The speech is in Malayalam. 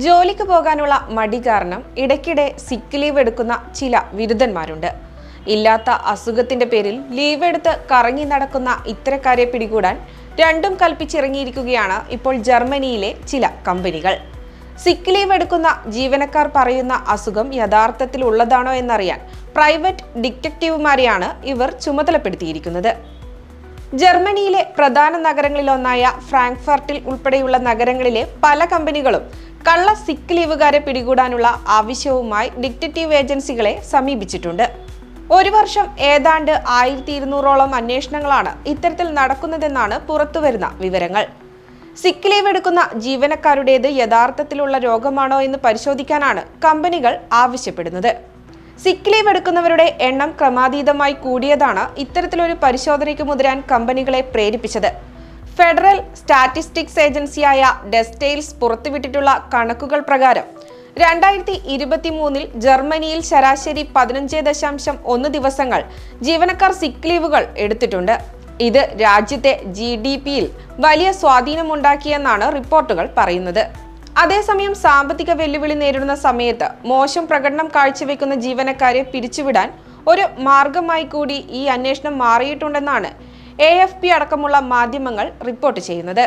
ജോലിക്ക് പോകാനുള്ള മടി കാരണം ഇടയ്ക്കിടെ സിക്ക് ലീവ് എടുക്കുന്ന ചില വിരുദ്ധന്മാരുണ്ട്. ഇല്ലാത്ത അസുഖത്തിന്റെ പേരിൽ ലീവ് എടുത്ത് കറങ്ങി നടക്കുന്ന ഇത്തരക്കാരെ പിടികൂടാൻ രണ്ടും കൽപ്പിച്ചിറങ്ങിയിരിക്കുകയാണ് ഇപ്പോൾ ജർമ്മനിയിലെ ചില കമ്പനികൾ. സിക്ക് ലീവ് എടുക്കുന്ന ജീവനക്കാർ പറയുന്ന അസുഖം യഥാർത്ഥത്തിൽ ഉള്ളതാണോ എന്നറിയാൻ പ്രൈവറ്റ് ഡിറ്റക്റ്റീവുമാരെയാണ് ഇവർ ചുമതലപ്പെടുത്തിയിരിക്കുന്നത്. ജർമ്മനിയിലെ പ്രധാന നഗരങ്ങളിലൊന്നായ ഫ്രാങ്ക്ഫർട്ടിൽ ഉൾപ്പെടെയുള്ള നഗരങ്ങളിലെ പല കമ്പനികളും കള്ള സിക്ക് ലീവുകാരെ പിടികൂടാനുള്ള ആവശ്യവുമായി ഡിക്റ്റേറ്റീവ് ഏജൻസികളെ സമീപിച്ചിട്ടുണ്ട്. ഒരു വർഷം ഏതാണ്ട് ആയിരത്തി ഇരുന്നൂറോളം അന്വേഷണങ്ങളാണ് ഇത്തരത്തിൽ നടക്കുന്നതെന്നാണ് പുറത്തുവരുന്ന വിവരങ്ങൾ. സിക്ക് ലീവ് എടുക്കുന്ന ജീവനക്കാരുടേത് യഥാർത്ഥത്തിലുള്ള രോഗമാണോ എന്ന് പരിശോധിക്കാനാണ് കമ്പനികൾ ആവശ്യപ്പെടുന്നത്. സിക്ക് ലീവ് എടുക്കുന്നവരുടെ എണ്ണം ക്രമാതീതമായി കൂടിയതാണ് ഇത്തരത്തിലൊരു പരിശോധനയ്ക്ക് മുതിരാൻ കമ്പനികളെ പ്രേരിപ്പിച്ചത്. ഫെഡറൽ സ്റ്റാറ്റിസ്റ്റിക്സ് ഏജൻസിയായ ഡെസ്റ്റെയിൽസ് പുറത്തുവിട്ടിട്ടുള്ള കണക്കുകൾ പ്രകാരം രണ്ടായിരത്തി ഇരുപത്തി മൂന്നിൽ ജർമ്മനിയിൽ ശരാശരി പതിനഞ്ച് ദശാംശം ഒന്ന് ദിവസങ്ങൾ ജീവനക്കാർ സിക്ക് ലീവുകൾ എടുത്തിട്ടുണ്ട്. ഇത് രാജ്യത്തെ ജി ഡി പിയിൽ വലിയ സ്വാധീനമുണ്ടാക്കിയെന്നാണ് റിപ്പോർട്ടുകൾ പറയുന്നത്. അതേസമയം സാമ്പത്തിക വെല്ലുവിളി നേരിടുന്ന സമയത്ത് മോശം പ്രകടനം കാഴ്ചവെക്കുന്ന ജീവനക്കാരെ പിരിച്ചുവിടാൻ ഒരു മാർഗമായി കൂടി ഈ അന്വേഷണം മാറിയിട്ടുണ്ടെന്നാണ് എ അടക്കമുള്ള മാധ്യമങ്ങൾ റിപ്പോർട്ട് ചെയ്യുന്നത്.